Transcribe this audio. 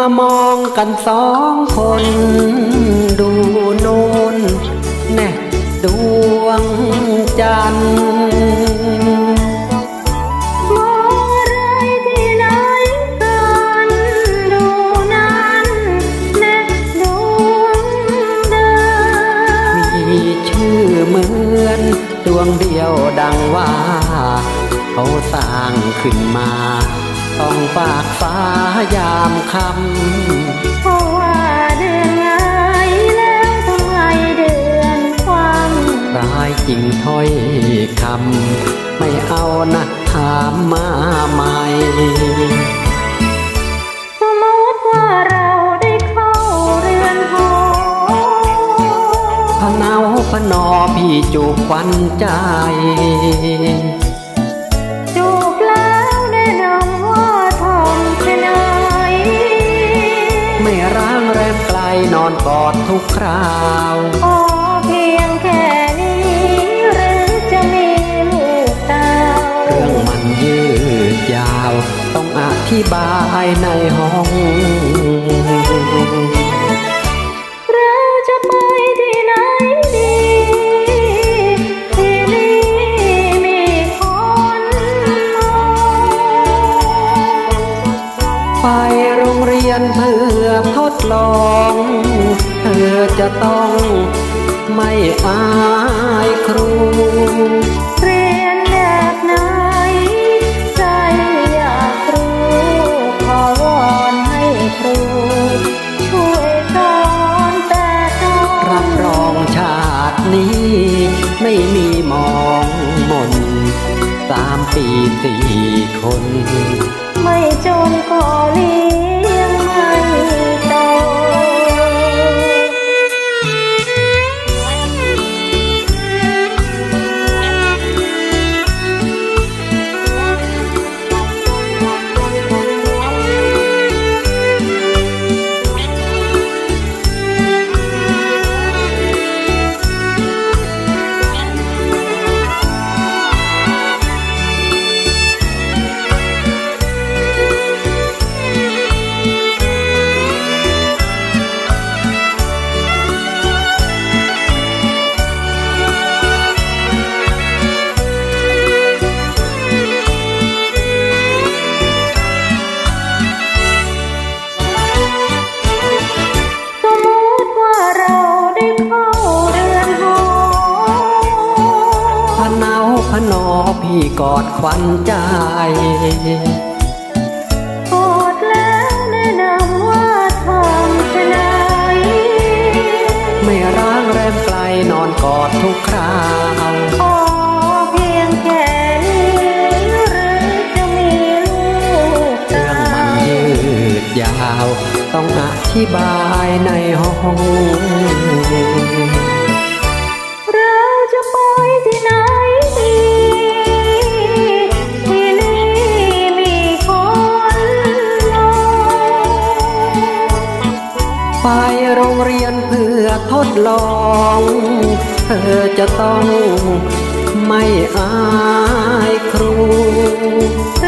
ามามองกันสองคน ดูโน่นแน่ดวงจันทร์มองอะไรที่ไหนกันดูนั้นแน่ดวงดาวมีชื่อเหมือนดวงเดียวดังว่า เขาสร้างขึ้นมา ต้องฝากฟ้า คำเพราะว่าเดือนไงแล้วทำไมเดือนความร้ายจริงถ้อยคำไม่เอานะถามมาใหม่สมมติว่าเราได้เข้าเรือนหอพะเนาพะนอพี่จูบควันใจจู คราวขอเพียงแค่นี้หรือจะมีลูกดาวเรื่องมันยืดยาว ต้องอธิบายในห้อง นเพื่อทดลอง เธอจะต้องไม่อายครู เรียนแบบไหนใจอยากรู้ขอวอนให้ครู ช่วยสอนแต่ตอนรับรองชาตินี้ ไม่มีมองมนสามปีสี่คน ไม่จน พะนอพี่กอดควันใจกอดแล้วแนะนำว่าทำเช่นไรไม่ร้างแรมไกลนอนกอดทุกคราวขอเพียงแค่นี้หรือจะมีลูกเรื่องมันยืดยาว ต้องอธิบายในห้อง ไปโรงเรียนเพื่อทดลอง เธอจะต้องไม่อายครูเ